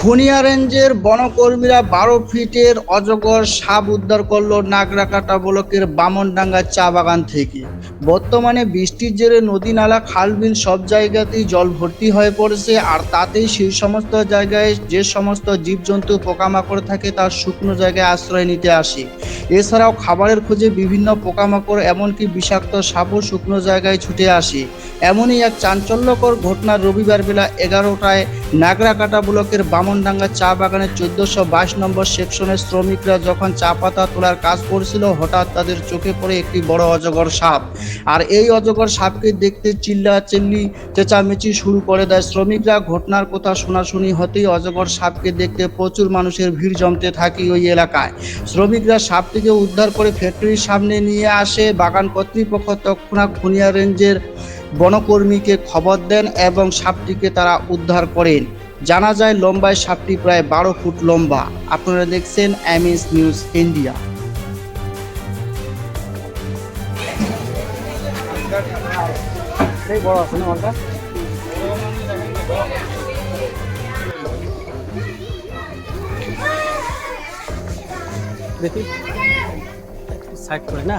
খুনিয়া রেঞ্জের বনকর্মীরা বারো ফিটের অজগর সাপ উদ্ধার করল নাগরাকাটা ব্লকের বামনডাঙ্গা চা বাগান থেকে। বর্তমানে বৃষ্টির জেরে নদী নালা, খালবিল সব জায়গাতেই জল ভর্তি হয়ে পড়েছে আর তাতেই সেই সমস্ত জায়গায় যে সমস্ত জীবজন্তু পোকামাকড় থাকে তার শুকনো জায়গায় আশ্রয় নিতে আসে। এছাড়াও খাবারের খোঁজে বিভিন্ন পোকামাকড় এমনকি বিষাক্ত সাপও শুকনো জায়গায় ছুটে আসে। এমনই এক চাঞ্চল্যকর ঘটনা রবিবার বেলা এগারোটায় নাগরাকাটা ব্লকের বামনডাঙ্গা চা বাগানের চোদ্দশো বাইশ নম্বর সেকশনের শ্রমিকরা যখন চা পাতা তোলার কাজ করছিল, হঠাৎ তাদের চোখে পড়ে একটি বড় অজগর সাপ। আর এই অজগর সাপকে দেখতে চিল্লা চিল্লি চেঁচামেচি শুরু করে দেয় শ্রমিকরা। ঘটনার কথা শোনাশুনি হতেই অজগর সাপকে দেখতে প্রচুর মানুষের ভিড় জমতে থাকে ওই এলাকায়। শ্রমিকরা সাপটিকে উদ্ধার করে ফ্যাক্টরির সামনে নিয়ে আসে। বাগান কর্তৃপক্ষ তৎক্ষণাৎ খুনিয়া রেঞ্জের বনকর্মীকে খবর দেন এবং সাপটিকে তারা উদ্ধার করেন। জানা যায় লম্বায় সাপটি প্রায় বারো ফুট লম্বা। আপনারা দেখছেন এমএস নিউজ ইন্ডিয়া। দেখি। সাইড করে না?